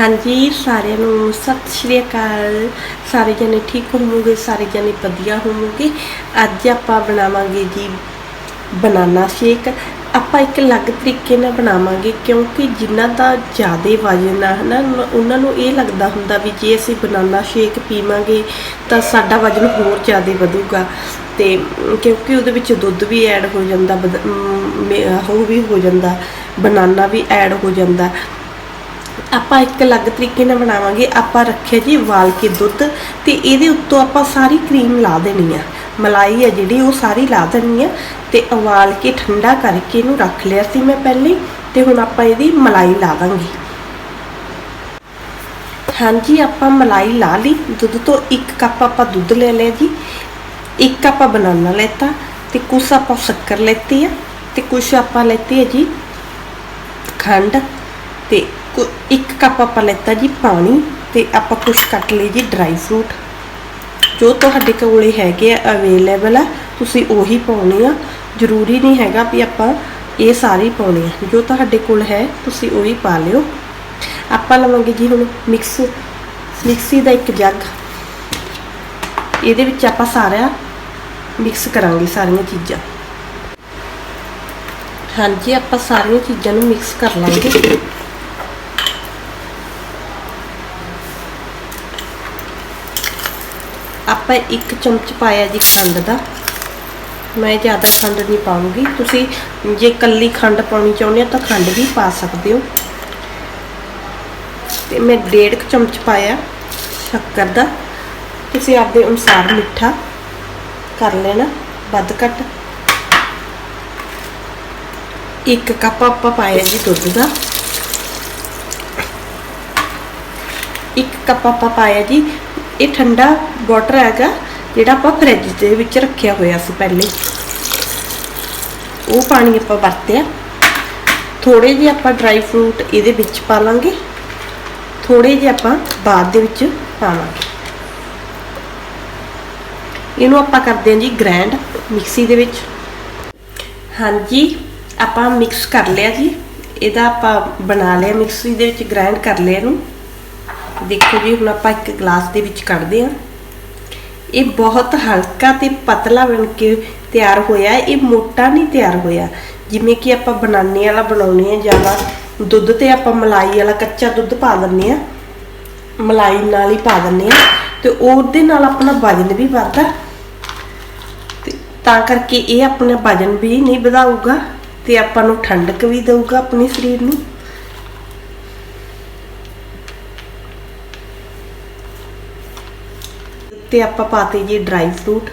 ਹਾਂਜੀ, ਸਾਰਿਆਂ ਨੂੰ ਸਤਿ ਸ਼੍ਰੀ ਅਕਾਲ। ਸਾਰੇ ਜਣੇ ਠੀਕ ਹੋਵੋਗੇ, ਸਾਰੇ ਜਣੇ ਵਧੀਆ ਹੋਵੋਗੇ। ਅੱਜ ਆਪਾਂ ਬਣਾਵਾਂਗੇ ਜੀ ਬਨਾਨਾ ਸ਼ੇਕ। ਆਪਾਂ ਇੱਕ ਅਲੱਗ ਤਰੀਕੇ ਨਾਲ ਬਣਾਵਾਂਗੇ ਕਿਉਂਕਿ ਜਿਨ੍ਹਾਂ ਦਾ ਜ਼ਿਆਦਾ ਵਜਨ ਆ, ਹਨਾ, ਉਹਨਾਂ ਨੂੰ ਇਹ ਲੱਗਦਾ ਹੁੰਦਾ ਵੀ ਜੇ ਅਸੀਂ ਬਨਾਨਾ ਸ਼ੇਕ ਪੀਵਾਂਗੇ ਤਾਂ ਸਾਡਾ ਵਜਨ ਹੋਰ ਜ਼ਿਆਦਾ ਵਧੂਗਾ। ਤੇ ਕਿਉਂਕਿ ਉਹਦੇ ਵਿੱਚ ਦੁੱਧ ਵੀ ਐਡ ਹੋ ਜਾਂਦਾ, ਬਦ- ਉਹ ਵੀ ਹੋ ਜਾਂਦਾ, ਬਨਾਨਾ ਵੀ ਐਡ ਹੋ ਜਾਂਦਾ। ਆਪਾਂ ਇੱਕ ਅਲੱਗ ਤਰੀਕੇ ਨਾਲ ਬਣਾਵਾਂਗੇ। ਆਪਾਂ ਰੱਖਿਆ ਜੀ ਉਬਾਲ ਕੇ ਦੁੱਧ ਤੇ ਇਹਦੇ ਉੱਤੋਂ ਆਪਾਂ ਸਾਰੀ ਕਰੀਮ ਲਾ ਦੇਣੀ ਆ। ਮਲਾਈ ਆ ਜਿਹੜੀ, ਉਹ ਸਾਰੀ ਲਾ ਦੇਣੀ ਆ ਤੇ ਉਬਾਲ ਕੇ ਠੰਡਾ ਕਰਕੇ ਇਹਨੂੰ ਰੱਖ ਲਿਆ ਸੀ ਮੈਂ ਪਹਿਲੇ ਤੇ ਹੁਣ ਆਪਾਂ ਇਹਦੀ ਮਲਾਈ ਲਾ ਦਾਂਗੇ। ਹਾਂਜੀ, ਆਪਾਂ ਮਲਾਈ ਲਾ ਲਈ। ਦੁੱਧ ਤੋਂ 1 ਕੱਪ ਆਪਾਂ ਦੁੱਧ ਲੈ ਲਿਆ ਜੀ। 1 ਕੱਪ ਬਨਾਨਾ ਲੈਤਾ ਤੇ ਕੁਛ ਆਪਾਂ ਸ਼ੱਕਰ ਲੈਤੀ ਆ ਤੇ ਕੁਛ ਆਪਾਂ ਲੈਤੀ ਹੈ ਜੀ ਖੰਡ ਤੇ ਕੁ- ਇੱਕ ਕੱਪ ਆਪਾਂ ਲੈਤਾ ਜੀ ਪਾਣੀ ਤੇ ਆਪਾਂ ਕੁਝ ਕੱਟ ਲਈ ਜੀ ਡਰਾਈ ਫਰੂਟ ਜੋ ਤੁਹਾਡੇ ਕੋਲੇ ਹੈਗੇ ਆ ਅਵੇਲੇਬਲ ਆ, ਤੁਸੀਂ ਉਹੀ ਪਾਉਣੇ ਆ। ਜ਼ਰੂਰੀ ਨਹੀਂ ਹੈਗਾ ਵੀ ਆਪਾਂ ਇਹ ਸਾਰੇ ਹੀ ਪਾਉਣੇ ਆ। ਜੋ ਤੁਹਾਡੇ ਕੋਲ ਹੈ, ਤੁਸੀਂ ਉਹੀ ਪਾ ਲਿਓ। ਆਪਾਂ ਲਵਾਂਗੇ ਜੀ ਹੁਣ ਮਿਕਸ ਮਿਕਸੀ ਦਾ ਇੱਕ ਜੱਗ। ਇਹਦੇ ਵਿੱਚ ਆਪਾਂ ਸਾਰਾ ਮਿਕਸ ਕਰਾਂਗੇ ਸਾਰੀਆਂ ਚੀਜ਼ਾਂ। ਹਾਂਜੀ, ਆਪਾਂ ਸਾਰੀਆਂ ਚੀਜ਼ਾਂ ਨੂੰ ਮਿਕਸ ਕਰ ਲਾਂਗੇ। ਆਪਾਂ ਇੱਕ ਚਮਚ ਪਾਇਆ ਜੀ ਖੰਡ ਦਾ। ਮੈਂ ਜ਼ਿਆਦਾ ਖੰਡ ਨਹੀਂ ਪਾਉਂਗੀ ਤੁਸੀਂ ਜੇ ਕੱਲੀ ਖੰਡ ਪਾਉਣੀ ਚਾਹੁੰਦੇ ਹੋ ਤਾਂ ਖੰਡ ਵੀ ਪਾ ਸਕਦੇ ਹੋ। ਤੇ ਮੈਂ ਡੇਢ ਕੁ ਚਮਚ ਪਾਇਆ ਸ਼ੱਕਰ ਦਾ। ਤੁਸੀਂ ਆਪਦੇ ਅਨੁਸਾਰ ਮਿੱਠਾ ਕਰ ਲੈਣਾ, ਵੱਧ ਘੱਟ। ਇੱਕ ਕੱਪ ਆਪਾਂ ਪਾਇਆ ਜੀ ਦੁੱਧ ਦਾ। ਇੱਕ ਕੱਪ ਆਪਾਂ ਪਾਇਆ ਜੀ ਇਹ ਠੰਡਾ ਵਾਟਰ ਹੈਗਾ, ਜਿਹੜਾ ਆਪਾਂ ਫ੍ਰਿਜ ਦੇ ਵਿੱਚ ਰੱਖਿਆ ਹੋਇਆ ਸੀ ਪਹਿਲੇ। ਉਹ ਪਾਣੀ ਆਪਾਂ ਵਰਤਿਆ। ਥੋੜੇ ਜਿਹੇ ਆਪਾਂ ਡਰਾਈ ਫਰੂਟ ਇਹਦੇ ਵਿੱਚ ਪਾ ਲਾਂਗੇ। ਥੋੜੇ ਜਿਹੇ ਆਪਾਂ ਬਾਅਦ ਦੇ ਵਿੱਚ ਪਾਵਾਂਗੇ ਇਹਨੂੰ ਆਪਾਂ ਕਰਦੇ ਹਾਂ ਜੀ ਗ੍ਰਾਈਂਡ ਮਿਕਸੀ ਦੇ ਵਿੱਚ। ਹਾਂਜੀ, ਆਪਾਂ ਮਿਕਸ ਕਰ ਲਿਆ ਜੀ। ਇਹਦਾ ਆਪਾਂ ਬਣਾ ਲਿਆ ਮਿਕਸੀ ਦੇ ਵਿੱਚ ਗ੍ਰਾਈਂਡ ਕਰ ਲਿਆ ਇਹਨੂੰ। ਦੇਖੋ ਜੀ, ਹੁਣ ਆਪਾਂ ਇੱਕ ਗਲਾਸ ਦੇ ਵਿੱਚ ਕੱਢਦੇ ਹਾਂ। ਇਹ ਬਹੁਤ ਹਲਕਾ ਤੇ ਪਤਲਾ ਬਣ ਕੇ ਤਿਆਰ ਹੋਇਆ। ਇਹ ਮੋਟਾ ਨਹੀਂ ਤਿਆਰ ਹੋਇਆ। ਜਿਵੇਂ ਕਿ ਆਪਾਂ ਬਨਾਨੇ ਵਾਲਾ ਬਣਾਉਨੇ ਆ ਜ਼ਿਆਦਾ ਦੁੱਧ ਤੇ ਆਪਾਂ ਮਲਾਈ ਵਾਲਾ ਕੱਚਾ ਦੁੱਧ ਪਾ ਦਿੰਨੇ ਆ ਮਲਾਈ ਨਾਲ ਹੀ ਪਾ ਦਿੰਨੇ ਆ ਤੇ ਉਹਦੇ ਨਾਲ ਆਪਣਾ ਵਜਨ ਵੀ ਵੱਧਦਾ। ਤੇ ਤਾਂ ਕਰਕੇ ਇਹ ਆਪਣਾ ਵਜਨ ਵੀ ਨਹੀਂ ਵਧਾਊਗਾ ਤੇ ਆਪਾਂ ਨੂੰ ਠੰਡਕ ਵੀ ਦੇਊਗਾ ਆਪਣੇ ਸਰੀਰ ਨੂੰ। ਤੇ ਆਪਾਂ ਪਾਤੇ ਜੀ ਡਰਾਈ ਫਰੂਟ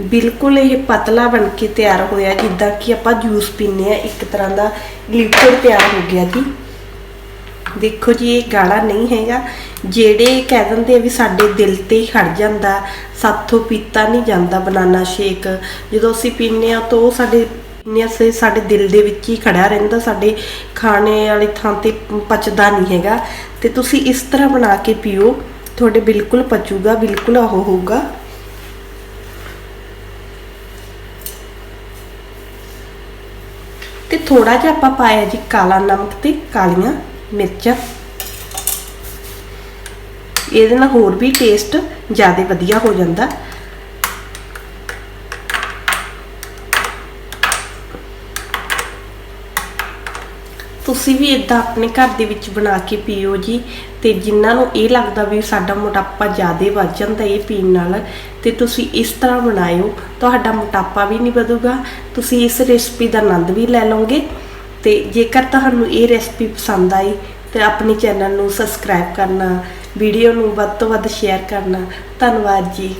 ਬਿਲਕੁਲ ਇਹ ਪਤਲਾ ਬਣ ਕੇ ਤਿਆਰ ਹੋਇਆ, ਜਿੱਦਾਂ ਕਿ ਆਪਾਂ ਜੂਸ ਪੀਨੇ ਆ ਇੱਕ ਤਰ੍ਹਾਂ ਦਾ ਲਿਕਵਿਡ ਤਿਆਰ ਹੋ ਗਿਆ ਜੀ। ਦੇਖੋ ਜੀ, ਇਹ ਗਾੜਾ ਨਹੀਂ ਹੈਗਾ। ਜਿਹੜੇ ਕਹਿ ਦਿੰਦੇ ਆ ਵੀ ਸਾਡੇ ਦਿਲ ਤੇ ਹੀ ਖੜ ਜਾਂਦਾ, ਸਾਥੋਂ ਪੀਤਾ ਨਹੀਂ ਜਾਂਦਾ ਬਨਾਨਾ ਸ਼ੇਕ। ਜਦੋਂ ਅਸੀਂ ਪੀਨੇ ਆ ਤਾਂ ਉਹ ਸਾਡੇ ਪੀਨੇ ਸਾਡੇ ਦਿਲ ਦੇ ਵਿੱਚ ਹੀ ਖੜਾ ਰਹਿੰਦਾ, ਸਾਡੇ ਖਾਣੇ ਵਾਲੀ ਥਾਂ ਤੇ ਪਚਦਾ ਨਹੀਂ ਹੈਗਾ। ਤੇ ਤੁਸੀਂ ਇਸ ਤਰ੍ਹਾਂ ਬਣਾ ਕੇ ਪੀਓ, ਤੁਹਾਡੇ ਬਿਲਕੁਲ ਪਚੂਗਾ, ਬਿਲਕੁਲ ਉਹ ਹੋਊਗਾ। ਤੇ ਥੋੜਾ ਜਿਹਾ ਆਪਾਂ ਪਾਇਆ ਜੀ ਕਾਲਾ ਨਮਕ ਤੇ ਕਾਲੀਆਂ ਮਿਰਚਾਂ। ਇਹਦੇ ਨਾਲ ਹੋਰ ਵੀ ਟੇਸਟ ਜ਼ਿਆਦਾ ਵਧੀਆ ਹੋ ਜਾਂਦਾ। ਤੁਸੀਂ ਵੀ ਇਦਾਂ ਆਪਣੇ ਘਰ ਦੇ ਵਿੱਚ ਬਣਾ ਕੇ ਪੀਓ ਜੀ ਤੇ ਜਿਨ੍ਹਾਂ ਨੂੰ ਇਹ ਲੱਗਦਾ ਵੀ ਸਾਡਾ ਮੋਟਾਪਾ ਜ਼ਿਆਦਾ ਵੱਧ ਜਾਂਦਾ ਇਹ ਪੀਣ ਨਾਲ, ਤੇ ਤੁਸੀਂ ਇਸ ਤਰ੍ਹਾਂ ਬਣਾਇਓ। ਤੁਹਾਡਾ ਮੋਟਾਪਾ ਵੀ ਨਹੀਂ ਵਧੂਗਾ, ਤੁਸੀਂ ਇਸ ਰੈਸਪੀ ਦਾ ਆਨੰਦ ਵੀ ਲੈ ਲਓਗੇ। ਤੇ ਜੇਕਰ ਤੁਹਾਨੂੰ ਇਹ ਰੈਸਪੀ ਪਸੰਦ ਆਈ, ਤੇ ਆਪਣੇ ਚੈਨਲ ਨੂੰ ਸਬਸਕ੍ਰਾਈਬ ਕਰਨਾ ਵੀਡੀਓ ਨੂੰ ਵੱਧ ਤੋਂ ਵੱਧ ਸ਼ੇਅਰ ਕਰਨਾ। ਧੰਨਵਾਦ ਜੀ।